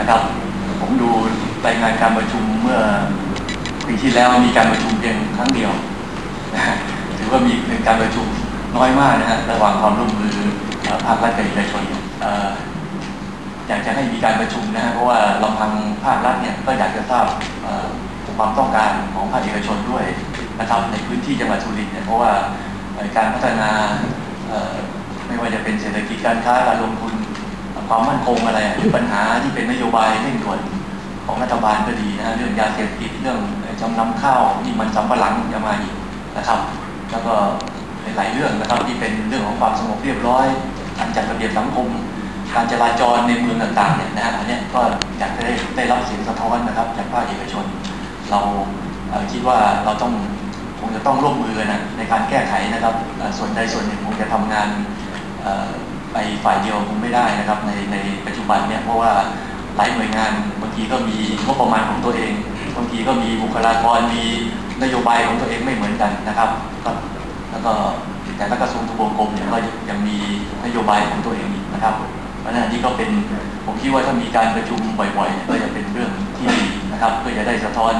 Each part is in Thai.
นะครับ ผมดูรายงานการประชุมเมื่อปีที่แล้วมีการประชุมเพียงครั้งเดียวถือว่ามีเป็นการประชุมน้อยมากนะฮะระหว่างความร่วมมือภาครัฐกับเอกชนอยากจะให้มีการประชุมนะฮะเพราะว่าลำพังภาครัฐเนี่ยก็อยากจะทราบความต้องการของภาคเอกชนด้วยนะครับในพื้นที่จังหวัดสุรินทร์เนี่ยเพราะว่าการพัฒนาไม่ว่าจะเป็นเศรษฐกิจการค้าการลงทุน ความมั่นคงอะไรหรือปัญหาที่เป็นนโยบายเร่งด่วนของรัฐบาลก็ดีนะฮะเรื่องยาเสพติดเรื่องจำนำข้าวที่มันสำปะหลังจะมาอีกนะครับ แล้วก็หลายเรื่องนะครับที่เป็นเรื่องของความสงบเรียบร้อยการจัดระเบียบสังคมการจราจรในเมืองต่างๆเนี่ยนะฮะอันเนี้ยก็อยากจะได้ได้รับเสียงสะท้อนนะครับจากภาคเอกชน เราคิดว่าเราต้องคงจะต้องร่วมมือกันะในการแก้ไขนะครับส่วนใดส่วนหนึ่งคงจะทำงานอ ไปฝ่ายเดียวคงไม่ได้นะครับในในปัจจุบันเนี่ยเพราะว่าหลายหน่วยงานบางทีก็มีงบประมาณของตัวเองบางทีก็มีบุคลากรมีนโยบายของตัวเองไม่เหมือนกันนะครับแล้วก็แต่ละกระทรวงทบวงกรมเนี่ยก็ยังมีนโยบายของตัวเองอีกนะครับเพราะฉะนั้นอันนี้ก็เป็นผมคิดว่าถ้ามีการประชุมบ่อยๆก็จะเป็นเรื่องที่ดีนะครับเพื่อจะได้สะท้อน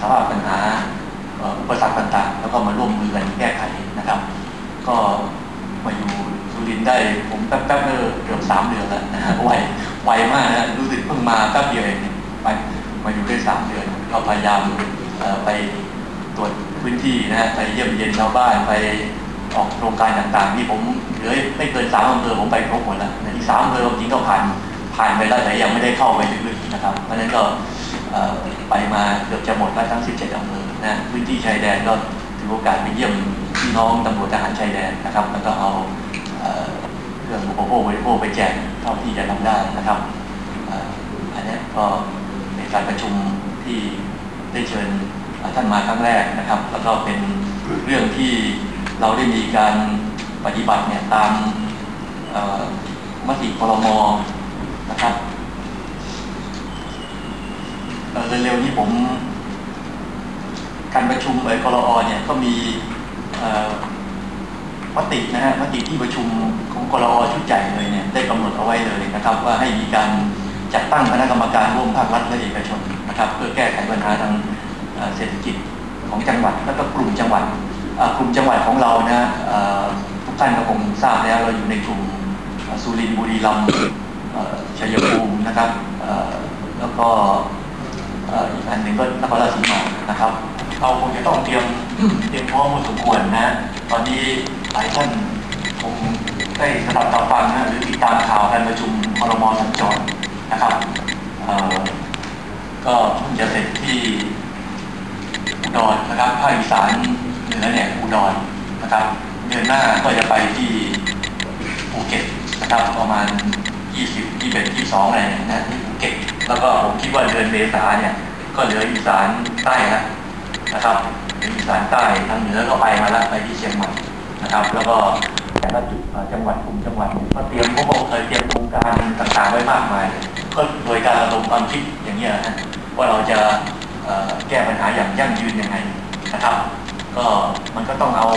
สภาพปัญหาอุปสรรคต่างๆ แล้วก็มาร่วมมือกันแก้ไขนะครับ ก็มาอยู่ สุรินได้ผมแป๊บๆเออเกือบสามเดือนแล้วนะฮะไวไวมากนะรู้สึกเพิ่งมาแป๊บเดียวเองไปมาอยู่ได้สามเดือนก็พยายามไปตรวจพื้นที่นะฮะไปเยี่ยมเยียนชาวบ้านไปออกโครงการต่างๆ ที่ผมเหลือไม่เกินสามอำเภอผมไปครบหมดแล้วในที่สามอำเภอจริงก็ผ่านผ่านไปแล้วแต่ยังไม่ได้เข้าไปลึกๆนะครับ เพราะฉะนั้นก็ไปมาเกือบจะหมดแล้วทั้ง 17อำเภอนะพื้นที่ชายแดนก็ถือโอกาสไปเยี่ยมพี่น้องตำรวจทหารชายแดนนะครับ แล้วก็เอา เครื่องอุปโภคบริโภคไปแจกเท่าที่จะทำได้นะครับอันนี้ก็เป็นการประชุมที่ได้เชิญท่านมาครั้งแรกนะครับ แล้วก็เป็นเรื่องที่เราได้มีการปฏิบัติเนี่ยตามมติครมนะครับเร็วๆนี้ผม การประชุมเอ่ยครอเนี่ยก็มี มตินะฮะมติที่ประชุมของครอชุดใหญ่เลยเนี่ยได้กำหนดเอาไว้เลยนะครับ ว่าให้มีการจัดตั้งคณะกรรมการร่วมภาครัฐและเอกชนนะครับ เพื่อแก้ไขปัญหาทางเศรษฐกิจของจังหวัดแล้วก็กลุ่มจังหวัดกลุ่มจังหวัดของเรานะเอ่อทุกท่านก็คงทราบแล้วเราอยู่ในกลุ่มสุรินทร์บุรีรัมย์ชัยภูมินะครับแล้วก็อีกอันหนึ่งก็นครราชสีมานะครับเราคงจะต้องเตรียมเตรียมพร้อมพอสมควรนะ ตอนนี้ หลายท่านคงได้สดับตับฟังนะหรือติดตามข่าวการประชุมครมสัญจรนะครับก็เพิ่งจะเสร็จที่อุดรนะครับภาคอีสานเหนือเนี่ยอุดรนะครับเดือนหน้าก็จะไปที่ภูเก็ตนะครับประมาณ 20 21 22อะไรเนี่ยนะที่ภูเก็ตแล้วก็ผมคิดว่าเดือนเมษาเนี่ยก็เหลืออีสานใต้แล้วนะครับเหลืออีสานใต้ทางเหนือก็ไปมาแล้วไปที่เชียงใหม่ นะครับ แล้วก็แต่ละจุดจังหวัดกลุ่มจังหวัดก็เตรียมพวกเคยเตรียมโครงการต่างๆไว้มากมายก็โดยการระดมความคิดอย่างเงี้ยนะว่าเราจะแก้ปัญหาอย่างยั่งยืนยังไงนะครับ ก็มันก็ต้องเอา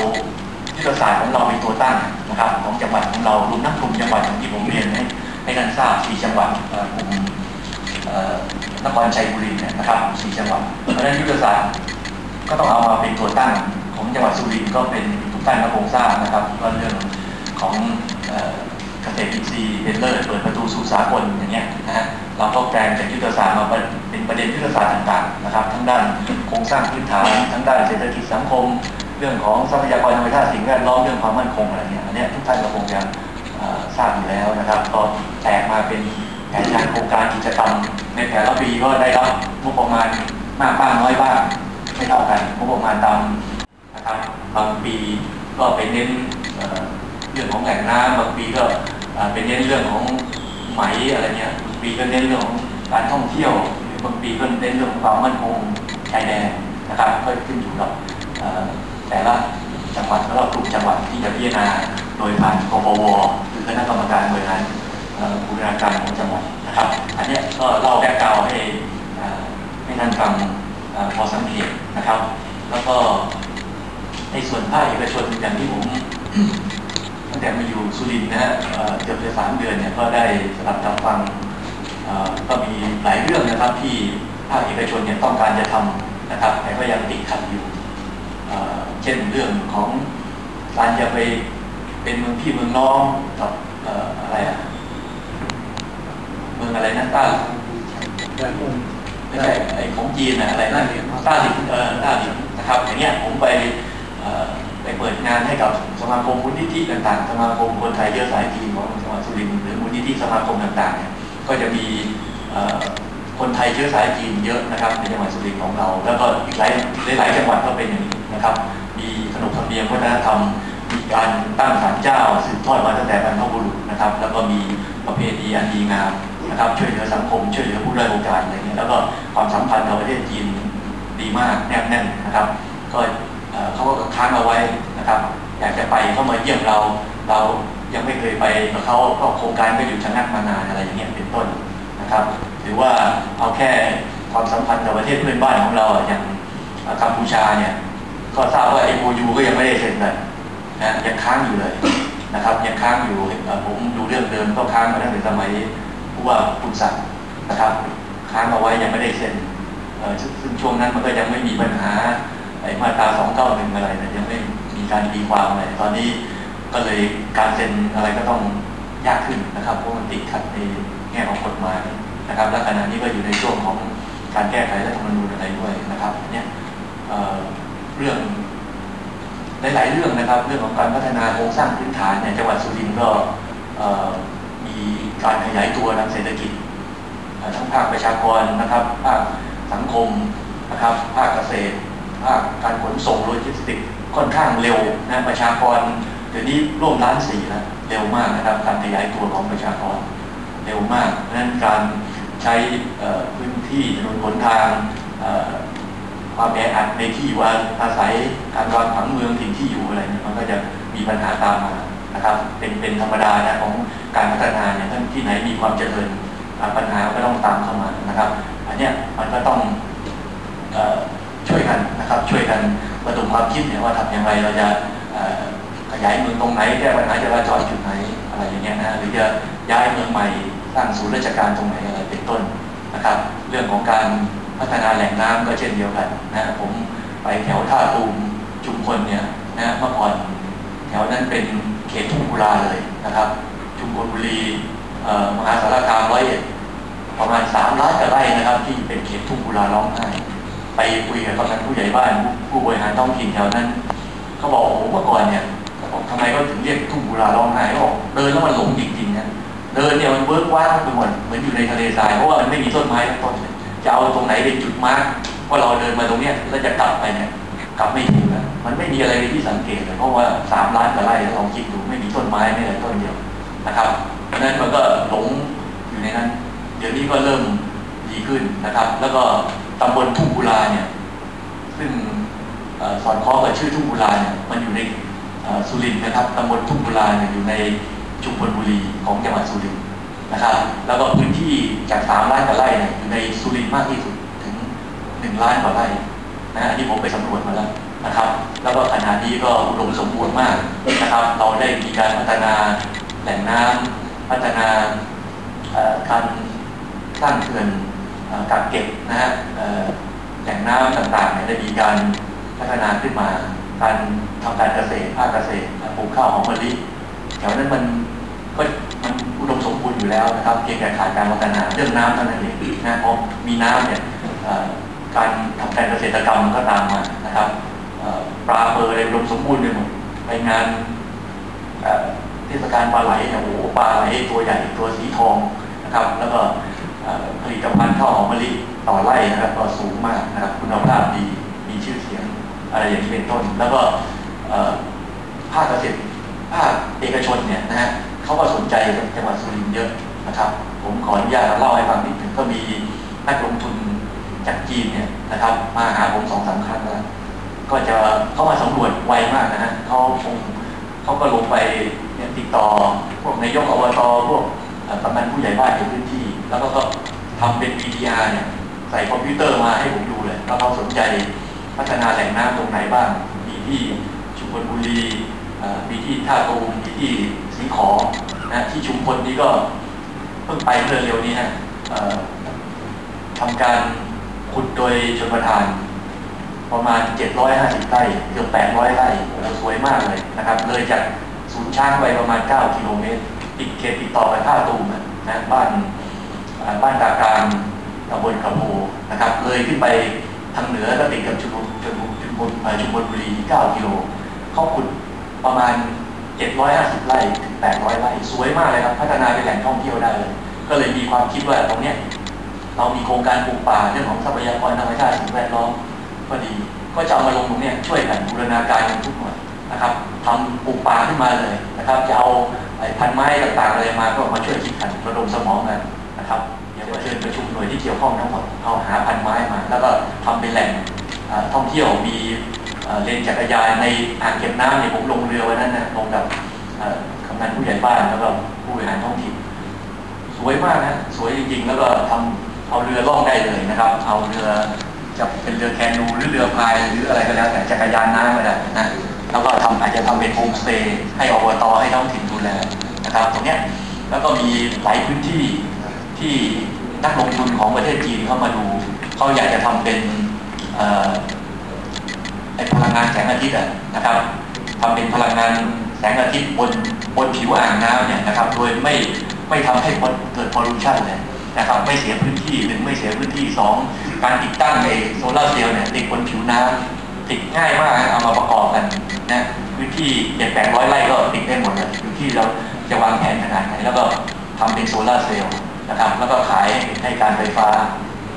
ยุทธศาสตร์ของเราเป็นตัวตั้งนะครับ ของจังหวัดของเรารวมทั้งกลุ่มจังหวัดอย่างที่ผมเรียนให้ให้ท่านทราบสี่จังหวัดกลุ่มเอ่อนครชัยบุรีนะครับสี่จังหวัดเพราะฉะนั้นยุทธศาสตร์ก็ต้องเอามาเป็นตัวตั้งของจังหวัดสุรินทร์ก็เป็น ท่านก็คงทราบนะครับว่าเรื่องของเกษตรอินทรีย์เป็นเลิศเปิดประตูสู่สากลอย่างเงี้ยนะฮะเราก็แปลงจากยุทธศาสตร์มาเป็นประเด็นยุทธศาสตร์ต่างๆนะครับ ทั้งด้านโครงสร้างพื้นฐานทั้งด้านเศรษฐกิจสังคม เรื่องของทรัพยากรธรรมชาติสิ่งแวดล้อมเรื่องความมั่นคงอะไรเนี่ยอันเนี้ยทุกท่านก็คงจะทราบอยู่แล้วนะครับก็แตกมาเป็นแผนงานโครงการกิจกรรมในแต่ละปีก็ได้รับงบประมาณมากบ้างน้อยบ้างไม่เท่ากันงบประมาณตาม นะครับบางปีก็ไปเน้นเเรื่องของแหล่งน้ำบางปีก็ไปเน้นเรื่องของไหมอะไรเงี้ยบางปีก็เน้นเรื่องของการท่องเที่ยวหรือบางปีก็เน้นเรื่องของความมั่นคงชายแดนนะครับก็ขึ้นอยู่กับแต่ละจังหวัดแล้วก็กลุ่มจังหวัดที่จะพิจารณาโดยผ่านกปวหรือคณะกรรมการบริหารบูรณาการของจังหวัดนะครับ อันนี้ก็เล่าแบ็กกราวให้ให้ท่านฟังพอสังเกตนะครับ แล้วก็ ในส่วนภาคเอกชนอย่างที่ผมตั้งแต่มาอยู่สุรินทร์นะฮะเอ่อเกือบจะสามเดือนเนี่ยก็ได้สดับรับฟังเอ่อก็มีหลายเรื่องนะครับที่ภาคเอกชนเนี่ยต้องการจะทำนะครับ แต่ก็ยังติดขัดอยู่เอ่อเช่นเรื่องของการจะไปเป็นเมืองพี่เมืองน้องกับเอ่ออะไรอะเมืองอะไรนะต้าแต่ผมไม่ใช่ไอ้ของจีนนะอะไรนะต้าหลินเออต้าหลินนะครับอย่างเงี้ยผมไปเอ่อ ไปเปิดงานให้กับสมาคมมูลนิธิต่างๆ สมาคมคนไทยเชื้อสายจีนของจังหวัดสุรินทร์หรือมูลนิธิสมาคมต่างๆเนี่ยก็จะมีคนไทยเชื้อสายจีนเยอะนะครับในจังหวัดสุรินทร์ของเรา แล้วก็อีกหลายหลายจังหวัดก็เป็นอย่างนี้นะครับ มีขนบธรรมเนียมวัฒนธรรมมีการตั้งศาลเจ้าสืบทอดมาตั้งแต่บรรพบุรุษนะครับ แล้วก็มีประเพณีอันดีงามนะครับช่วยเหลือสังคมช่วยเหลือผู้ด้อยโอกาสอะไรเงี้ยแล้วก็ความสัมพันธ์กับประเทศจีนดีมากแนบแน่นนะครับ ก็ เขาก็ค้างเอาไว้นะครับ อยากจะไปเข้ามาเยี่ยมเรา เรายังไม่เคยไปกับเขาก็โครงการก็อยู่ชะงักมานานอะไรอย่างเงี้ยเป็นต้นนะครับหรือว่าเอาแค่ความสัมพันธ์กับประเทศเพื่อนบ้านของเราอย่างกัมพูชาเนี่ยก็ทราบว่า MOU ก็ยังไม่ได้เซ็นเลยนะยังค้างอยู่เลยนะครับยังค้างอยู่ผมดูเรื่องเดิมก็ค้างมาตั้งแต่สมัยผู้ว่าคุณศักดิ์นะครับค้างเอาไว้ยังไม่ได้เซ็นซึ่งช่วงนั้นมันก็ยังไม่มีปัญหา ไอ้มาตรา291อะไรนะยังไม่มีการตีความอะไรตอนนี้ก็เลยการเซ็นอะไรก็ต้องยากขึ้นนะครับเพราะมันติดขัดในแง่ของกฎหมายนะครับ และขณะนี้ก็อยู่ในช่วงของการแก้ไขรัฐธรรมนูญอะไรด้วยนะครับเนี่ยเเรื่องหลาย ๆ เรื่องนะครับ เรื่องของการพัฒนาโครงสร้างพื้นฐานในยจังหวัดสุรินทร์ก็มีการขยายตัวทางเศรษฐกิจทั้งภาคประชากรนะครับภาคสังคมนะครับภาคเกษตร ภาคการขนส่งโลจิสติกค่อนข้างเร็วนะประชากรเดี๋ยวนี้ร่วมล้านสี่แล้วเร็วมากนะครับการขยายตัวของประชากรเร็วมากเพราะฉะนั้นการใช้พื้นที่ถนนหนทางความแออัดในที่ว่าอาศัยการวางผังเมืองถิ่นที่อยู่อะไรเนี่ยมันก็จะมีปัญหาตามมานะครับเป็นเป็นธรรมดานะของการพัฒนาเนี่ยท่านที่ไหนมีความเจริญปัญหาก็ต้องตามเข้ามานะครับ อันเนี้ยมันก็ต้องอ นะครับช่วยกันระดมความคิดเนี่ยว่าทำอย่างไรเราจะขยายเมืองตรงไหนแก้ปัญหาจราจรจุดไหนอะไรอย่างเงี้ยนะหรือจะย้ายเมืองใหม่สร้างศูนย์ราชการตรงไหนอะไรเป็นต้นนะครับ เรื่องของการพัฒนาแหล่งน้ำก็เช่นเดียวกันนะผมไปแถวท่าตูมชุมพลเนี่ยนะเมื่อก่อนแถวนั้นเป็นเขตทุ่งกุลาเลยนะครับ ชุมพลบุรีมหาสารคามร้อยเอ็ดประมาณสามล้านกว่าไร่นะครับ ที่เป็นเขตทุ่งกุลาร้องไห้ ไปคุยกับกำนันผู้ใหญ่บ้านผู้บริหารท้องถิ่นแถวนั้นเขาบอกโอ้โหเมื่อก่อนเนี่ยเขาบอกทำไมเขาถึงเรียกทุ่งกุลาร้องไห้เขาบอกเดินแล้วมันหลงจริงๆนะเดินเนี่ยมันเวิร์กว้างไปหมดเหมือนอยู่ในทะเลทรายเพราะว่ามันไม่มีต้นไม้ต้นเลยจะเอาตรงไหนเป็นจุดมาร์กว่าเราเดินมาตรงเนี้ยแล้วจะกลับไปเนี่ยกลับไม่ถูกแล้วมันไม่มีอะไรเป็นที่สังเกตเลยเพราะว่าสามล้านกว่าไร่ลองคิดดูไม่มีต้นไม้ไม่เลยต้นเดียวนะครับเพราะนั้นมันก็หลงอยู่ในนั้น เดี๋ยวนี้ก็เริ่มดีขึ้นนะครับ แล้วก็ ตำบลทุ่งกุลาเนี่ย ซึ่งสอดคล้องกับชื่อทุ่งกุลาเนี่ยมันอยู่ในสุรินทร์นะครับตำบลทุ่งกุลาเนี่ยอยู่ในชุมพลบุรีของจังหวัดสุรินทร์นะครับ แล้วก็พื้นที่จากสามล้านกว่าไร่เนี่ยอยู่ในสุรินทร์มากที่สุดถึงหนึ่งล้านกว่าไร่นะอันนี้ผมไปสำรวจมาแล้วนะครับ แล้วก็ขณะนี้ก็อุดมสมบูรณ์มากนะครับ เราได้มีการพัฒนาแหล่งน้ำพัฒนาการสร้างเขื่อน กักเก็บนะฮะแหล่งน้ำต่างๆเนี่ยได้มีการพัฒนาขึ้นมา การทำการเกษตรภาคเกษตรปลูกข้าวหอมมะลิแถวนั้นมันก็มันอุดมสมบูรณ์อยู่แล้วนะครับเพียงแต่ขาดการพัฒนาเรื่องน้ำเท่านั้นเองนะเพราะมีน้ำเนี่ยการทำการเกษตรกรรมมันก็ตามมานะครับปลาเปอร์อะไรอุดมสมบูรณ์ไปหมดไปงานเทศกาลปลาไหลเนี่ยโอ้โหปลาไหลตัวใหญ่ตัวสีทองนะครับ แล้วก็ ผลิตภัณฑ์ข้าวหอมมะลิต่อไร่นะครับก็สูงมากนะครับคุณภาพดีมีชื่อเสียงอะไรอย่างนี้เป็นต้น แล้วก็ภาคเกษตรภาคเอกชนเนี่ยนะฮะเขาก็สนใจจังหวัดสุรินทร์เยอะนะครับ ผมขออนุญาตเล่าให้ฟังนิดหนึ่งก็มีนักลงทุนจากจีนเนี่ยนะครับมาหาผมสองสามครั้งแล้วก็จะเข้ามาสำรวจไวมากนะฮะเขาคงเขาก็ลงไปติดต่อพวกนายกอบตพวกเอ่อกำนันผู้ใหญ่บ้านในพื้นที่ แล้วก็ก็ทำเป็น VDR เนี่ยใส่คอมพิวเตอร์มาให้ผมดูเลยแล้วเขาสนใจพัฒนาแหล่งน้ำตรงไหนบ้าง มีที่ชุมพรบุรีอ่อมีที่ท่าตูมมีที่สิงขอนะที่ชุมพลนี่ก็เพิ่งไปเมื่อเร็วนี้ฮะเอ่อทำการขุดโดยชนประทาน ประมาณ 750ไร่เกือบ800ไร่โอ้สวยมากเลยนะครับ เลยจากศูนย์ช้างไปประมาณ 9 กิโลเมตรติดเขตติดต่อกับท่าตูมอะนะบ้าน บ้านตาการตำบลกระโพนะครับเลยขึ้นไปทางเหนือก็ติดกับชุมพลชุมพลชุมชุมพลบุรี 9 กิโลเขาขุดประมาณ 750 ไร่ถึง 800 ไร่สวยมากเลยครับ พัฒนาเป็นแหล่งท่องเที่ยวได้เลย ก็เลยมีความคิดว่าตรงเนี้ยเรามีโครงการปลูกป่าเรื่องของทรัพยากรธรรมชาติสิ่งแวดล้อมก็ดี ก็จะเอามาลงตรงเนี้ยช่วยกันบูรณาการกันทุกหน่วยนะครับทำปลูกป่าขึ้นมาเลยนะครับจะเอาพันไม้ต่างๆอะไรมาก็มาช่วยคิดกันระดมสมองกัน นะครับเดี๋ยวก็เชิญประชุมหน่วยที่เกี่ยวข้องทั้งหมดเอาหาพันไม้มา แล้วก็ทำเป็นแหล่งท่องเที่ยวมีเลนจักรยานในอ่างเก็บน้ำเนี่ยผมลงเรือวันนั้นนะลงกับกำนันผู้ใหญ่บ้านแล้วก็ผู้บริหารท้องถิ่นสวยมากนะสวยจริงๆ แล้วก็ทำเอาเรือล่องได้เลยนะครับ เอาเรือจะเป็นเรือแคนูหรือเรือพายหรืออะไรก็แล้วแต่จักรยานน้ำก็ได้นะแล้วก็ทำอาจจะทำเป็นโฮมสเตย์ให้อบตให้ท้องถิ่นดูแลนะครับตรงเนี้ยแล้วก็มีหลายพื้นที่ ที่นักลงทุนของประเทศจีนเข้ามาดูเขาอยากจะทำเป็นไอ้พลังงานแสงอาทิตย์นะครับทำเป็นพลังงานแสงอาทิตย์บนบนผิวอ่างน้ำเนี่ยนะครับ โดยไม่ไม่ทำให้เกิดพอลูชันเลยนะครับ ไม่เสียพื้นที่หนึ่งไม่เสียพื้นที่สองการติดตั้งในโซลาร์เซลล์เนี่ยติดบนผิวน้ำติดง่ายมากเอามาประกอบกันนะพื้นที่เจ็ดแปดร้อยไร่ก็ติดได้หมดเลยอยู่ที่เราจะวางแผนขนาดไหนแล้วก็ทำเป็นโซลาร์เซลล์ นะครับ แล้วก็ขายให้การไฟฟ้า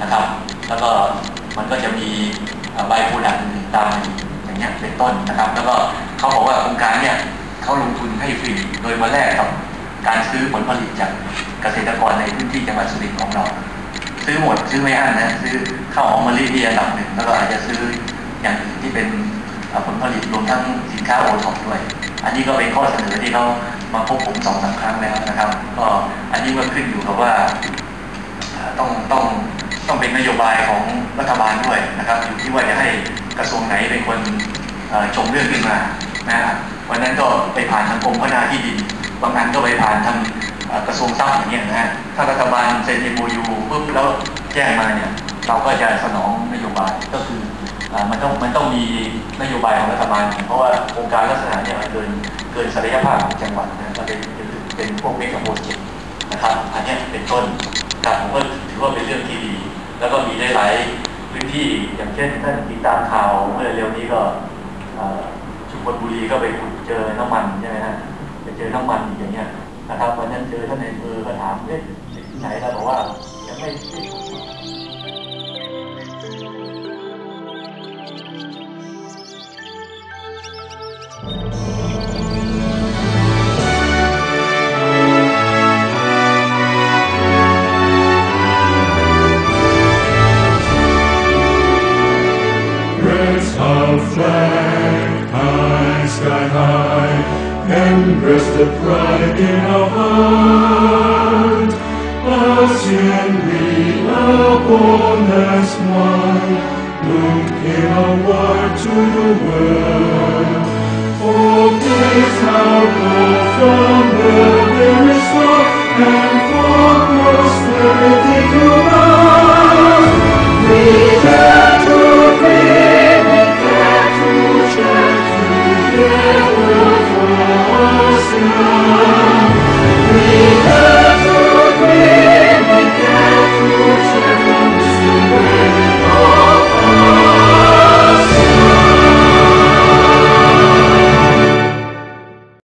นะครับ แล้วก็มันก็จะมีใบปรดักต์อื่นตามอย่างเงี้ยเป็นต้นนะครับ แล้วก็เขาบอกว่าโครงการเนี่ยเขาลงทุนให้ฟรีโดยมาแลกกับการซื้อผลผลิตจากเกษตรกรในพื้นที่จังหวัดสุรินทร์ของเรา ซื้อหมดซื้อไม่อั้นนะซื้อข้าวหอมมะลิที่อันดับหนึ่งแล้วก็อาจจะซื้ออย่างอื่นที่เป็นผลผลิตรวมทั้งสินค้าโอท็อปด้วย อันนี้ก็เป็นข้อเสนอที่เขา มาพบผมสองสามครั้งแล้วนะครับ ก็อันนี้ก็ขึ้นอยู่กับว่าต้องต้องต้องเป็นนโยบายของรัฐบาลด้วยนะครับ อยู่ที่ว่าจะให้กระทรวงไหนเป็นคนชงเรื่องขึ้นมานะวันนั้นก็ไปผ่านทางกรมพัฒนาที่ดินบางอันก็ไปผ่านทางกระทรวงทรัพย์อย่างเงี้ยนะฮะถ้ารัฐบาลเซ็น MOU ปุ๊บแล้วแจ้งมาเนี่ยเราก็จะสนองนโยบายก็คืออมันต้องมันต้องมีนโยบายของรัฐบาล เพราะว่าโครงการลักษณะเนี่ยมันเกิน เกินศักยภาพของจังหวัดนะมันเป็นเป็นเป็นพวกเมกะโปรเจกต์นะครับ อันนี้เป็นต้นครับผมก็ถือว่าเป็นเรื่องที่ดี แล้วก็มีหลายๆพื้นที่อย่างเช่นท่านติดตามข่าวเมื่อเร็วนี้ก็ชุมพลบุรีก็ไปขุดเจอน้ำมันใช่ไหมฮะไปเจอน้ำมันอย่างเงี้ยนะครับวันนั้นเจอท่านในอำเภอก็ถามเอ๊ะที่ไหนเราบอกว่ายังไม่ Our flag, high, sky high, and breast the pride in our heart. Ocean we are born as one, moved in our word to the world. For praise our from the very soul and for